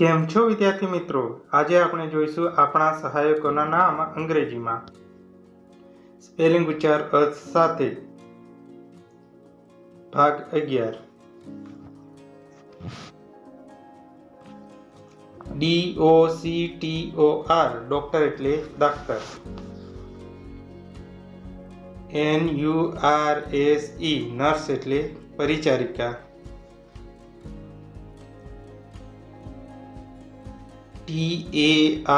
કેમ છો વિદ્યાર્થી મિત્રો આજે આપણે જોઈશું આપણા સહાયકોના નામ અંગ્રેજીમાં સ્પેલિંગ ઉચ્ચાર અર્થ સાથે ભાગ અગિયાર D O C T O R doctor એટલે doctor N U R S E nurse એટલે પરિચારિકા C A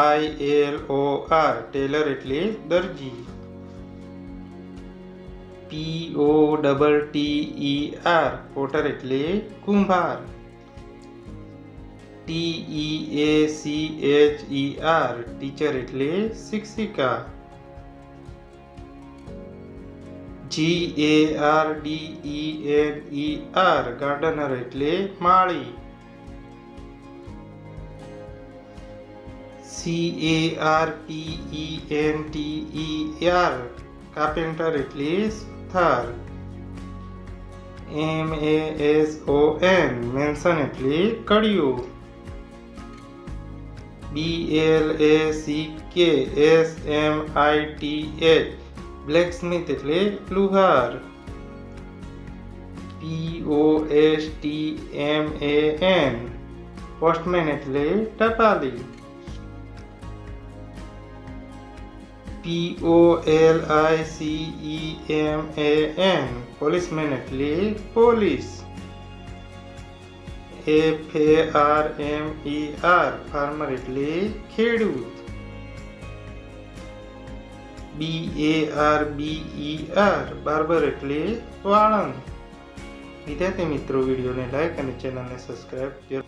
I L O R tailor એટલે દરજી P O T T E R potter એટલે કુંભાર T E A C H E R teacher એટલે શિક્ષિકા G A R D E N E R gardener એટલે માળી C A R P E N T E R carpenter એટલે સ્થળ M A S O N mason એટલે કડિયું B L A C K S M I T H blacksmith એટલે લુહાર P O S T M A N postman એટલે ટપાલી P O L I C E M A N policeman એટલે police F A R M E R farmer એટલે ખેડૂત B A R B E R barber એટલે વાળંદ વિદ્યાર્થી મિત્રો વિડીયોને like અને ચેનલને સબસ્ક્રાઈબ